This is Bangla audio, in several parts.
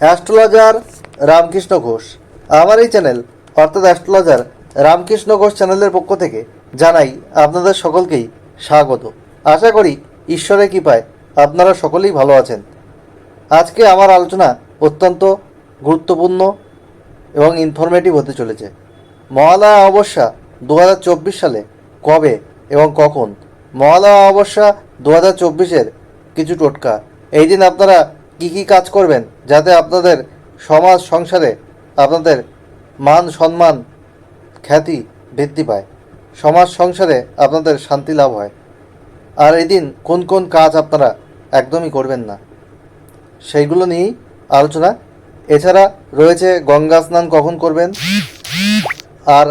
অ্যাস্ট্রোলজার রামকৃষ্ণ ঘোষ। আমার এই চ্যানেল, অর্থাৎ অ্যাস্ট্রোলজার রামকৃষ্ণ ঘোষ চ্যানেলের পক্ষ থেকে জানাই আপনাদের সকলকেই স্বাগত। আশা করি ঈশ্বরের কৃপায় আপনারা সকলেই ভালো আছেন। আজকে আমার আলোচনা অত্যন্ত গুরুত্বপূর্ণ এবং ইনফরমেটিভ হতে চলেছে। মহালয়া অবস্যা দু হাজার চব্বিশ সালে কবে এবং কখন? মহালয়া অবস্যা দু হাজার চব্বিশের কিছু টোটকা। এই দিন আপনারা কী কী কাজ করবেন যাতে আপনাদের সমাজ সংসারে আপনাদের মান সম্মান খ্যাতি বৃদ্ধি পায়? সমাজ সংসারে আপনাদের শান্তি লাভ হয়। আর এই দিন কোন কোন কাজ আপনারা একদমই করবেন না? সেইগুলো নিয়েই আলোচনা। এছাড়া রয়েছে গঙ্গা স্নান কখন করবেন? আর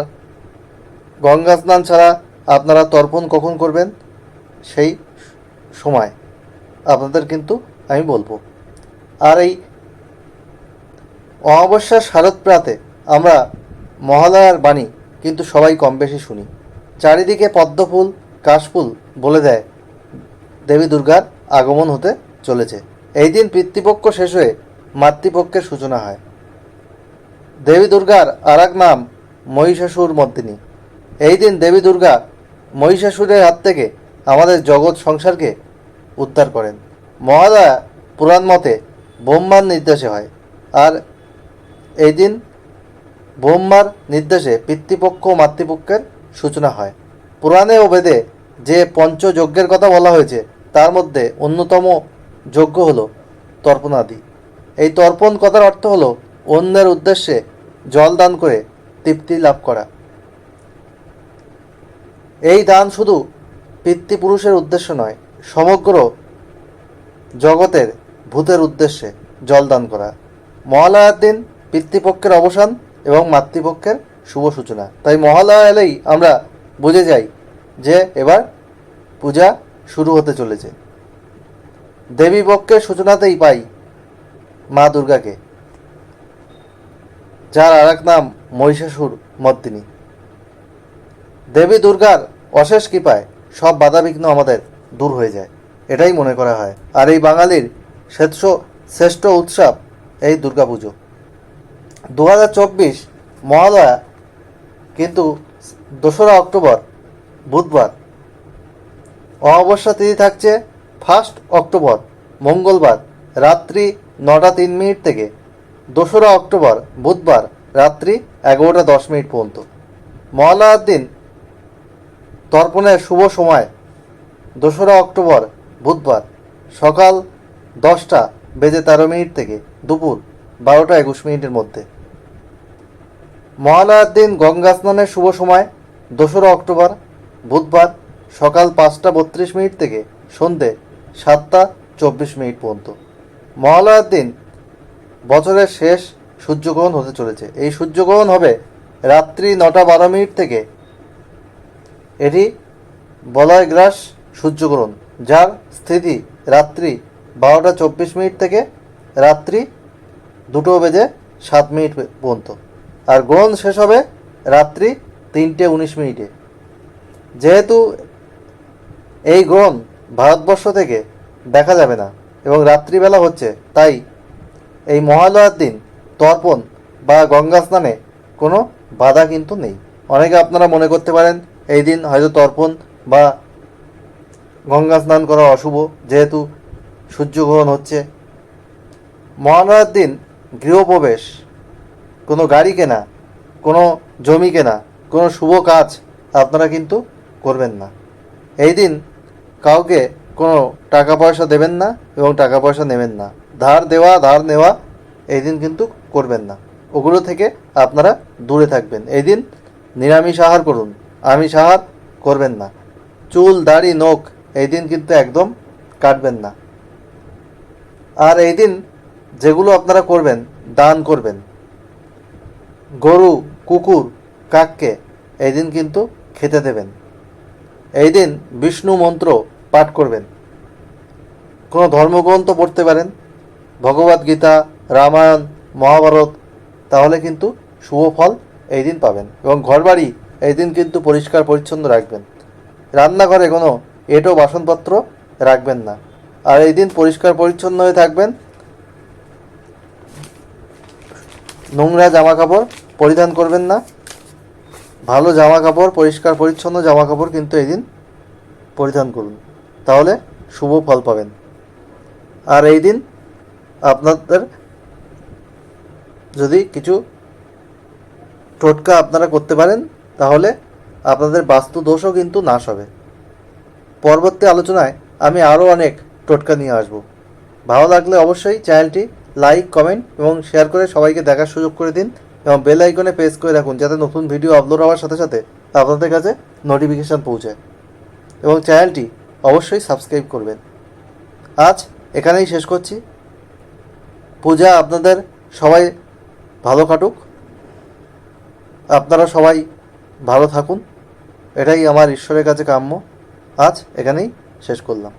গঙ্গা স্নান ছাড়া আপনারা তর্পণ কখন করবেন? সেই সময়। আপনাদের কিন্তু আমি বলব। আর এই অমাবস্যার শারদ প্রাতে আমরা মহালয়ার বাণী কিন্তু সবাই কম বেশি শুনি। চারিদিকে পদ্মফুল, কাশফুল বলে দেয় দেবী দুর্গার আগমন হতে চলেছে। এই দিন পিতৃপক্ষ শেষ হয়ে মাতৃপক্ষের সূচনা হয়। দেবী দুর্গার আর এক নাম মহিষাসুর মর্দিনী। এই দিন দেবী দুর্গা মহিষাসুরের হাত থেকে আমাদের জগৎ সংসারকে উদ্ধার করেন। মহালয়া পুরাণ মতে ব্রহ্মার নির্দেশে হয়। আর এই দিন ব্রহ্মার নির্দেশে পিতৃপক্ষ ও মাতৃপক্ষের সূচনা হয়। পুরাণে ও বেদে যে পঞ্চযজ্ঞের কথা বলা হয়েছে, তার মধ্যে অন্যতম যজ্ঞ হল তর্পণাদি। এই তর্পণ কথার অর্থ হলো অন্যের উদ্দেশ্যে জল দান করে তৃপ্তি লাভ করা। এই দান শুধু পিতৃপুরুষের উদ্দেশ্য নয়, সমগ্র জগতের ভূতের উদ্দেশ্যে জল দান করা। মহালয়ার দিন পিতৃপক্ষের অবসান এবং মাতৃপক্ষের শুভ সূচনা। তাই মহালয়া এলেই আমরা বুঝে যাই যে এবার পূজা শুরু হতে চলেছে। দেবী পক্ষের সূচনাতেই পাই মা দুর্গাকে, যার আর এক নাম মহিষাসুর মর্দিনী। দেবী দুর্গার অশেষ কৃপায় সব বাধাবিঘ্ন আমাদের দূর হয়ে যায়, এটাই মনে করা হয়। আর এই বাঙালির শ্রেষ্ঠ শ্রেষ্ঠ উৎসব এই দুর্গাপুজো। দু হাজার চব্বিশ মহালয়া কিন্তু দোসরা অক্টোবর, বুধবার। অমাবস্যা তিথি থাকছে ফার্স্ট অক্টোবর, মঙ্গলবার, রাত্রি নটা তিন মিনিট থেকে। দোসরা অক্টোবর, বুধবার, রাত্রি এগারোটা দশ মিনিট পর্যন্ত। মহালয়ার দিন তর্পণের শুভ সময়, দোসরা অক্টোবর, বুধবার। সকাল দশটা বেজে তেরো মিনিট থেকে দুপুর বারোটা একুশ মিনিটের মধ্যে। মহালয়ার গঙ্গা স্নানের শুভ সময়, দোসরা অক্টোবর, বুধবার সকাল পাঁচটা বত্রিশ মিনিট থেকে সন্ধে সাতটা চব্বিশ মিনিট পর্যন্ত। মহালয়ার দিন বছরের শেষ সূর্যগ্রহণ হতে চলেছে। এই সূর্যগ্রহণ হবে রাত্রি নটা বারো মিনিট থেকে এটি বলয় গ্রাস সূর্যগ্রহণ, যার স্থিতি রাত্রি বারোটা চব্বিশ মিনিট থেকে রাত্রি দুটো বেজে সাত মিনিট পর্যন্ত। আর গ্রহণ শেষ হবে রাত্রি তিনটে উনিশ মিনিটে। যেহেতু এই গ্রহণ ভারতবর্ষ থেকে দেখা যাবে না এবং রাত্রিবেলা হচ্ছে, তাই এই মহালয়ার দিন তর্পণ বা গঙ্গা স্নানে কোনো বাধা কিন্তু নেই। অনেকে আপনারা মনে করতে পারেন এই দিন হয়তো তর্পণ বা গঙ্গা স্নান করা অশুভ, যেহেতু সূর্যগ্রহণ হচ্ছে। মহালয়ার দিন গৃহপ্রবেশ। কোনো গাড়ি কেনা, কোনো জমি কেনা, কোনো শুভ কাজ আপনারা কিন্তু করবেন না। এই দিন কাউকে কোনো টাকা পয়সা দেবেন না এবং টাকা পয়সা নেবেন না। ধার দেওয়া, ধার নেওয়া এই দিন কিন্তু করবেন না। ওগুলো থেকে আপনারা দূরে থাকবেন। এই দিন নিরামিষ আহার করুন। আমিষ আহার করবেন না। চুল, দাড়ি, নখ এই দিন কিন্তু একদম কাটবেন না। আর এই দিন যেগুলো আপনারা করবেন, দান করবেন, গরু, কুকুর, কাককে এই দিন কিন্তু খেতে দেবেন। এই দিন বিষ্ণু মন্ত্র পাঠ করবেন। কোনো ধর্মগ্রন্থ পড়তে পারেন ভগবদ গীতা, রামায়ণ, মহাভারত, তাহলে কিন্তু শুভ ফল এই দিন পাবেন এবং ঘরবাড়ি এই দিন কিন্তু পরিষ্কার পরিচ্ছন্ন রাখবেন। রান্নাঘরে কোনো এঁটো বাসনপত্র রাখবেন না। আর এই দিন পরিষ্কার পরিচ্ছন্ন হয়ে থাকবেন। নোংরা জামা কাপড় পরিধান করবেন না। ভালো জামা কাপড় পরিষ্কার পরিচ্ছন্ন জামা কাপড় কিন্তু এই দিন পরিধান করুন। তাহলে শুভ ফল পাবেন। আর এই দিন আপনাদের যদি কিছু টোটকা আপনারা করতে পারেন, তাহলে আপনাদের বাস্তু দোষও কিন্তু নাশ হবে। পরবর্তী আলোচনায় আমি আরও অনেক টোটকা নিয়ে আসব। ভালো লাগলে অবশ্যই চ্যানেলটি লাইক, কমেন্ট এবং শেয়ার করে সবাইকে দেখার সুযোগ করে দিন এবং বেল আইকনে প্রেস করে রাখুন যাতে নতুন ভিডিও আপলোড হওয়ার সাথে সাথে আপনাদের কাছে নোটিফিকেশান পৌঁছায় এবং চ্যানেলটি অবশ্যই সাবস্ক্রাইব করবেন। আজ এখানেই শেষ করছি। পূজা, আপনাদের সবাই ভালো কাটুক। আপনারা সবাই ভালো থাকুন। এটাই আমার ঈশ্বরের কাছে কাম্য। আজ এখানেই শেষ করলাম।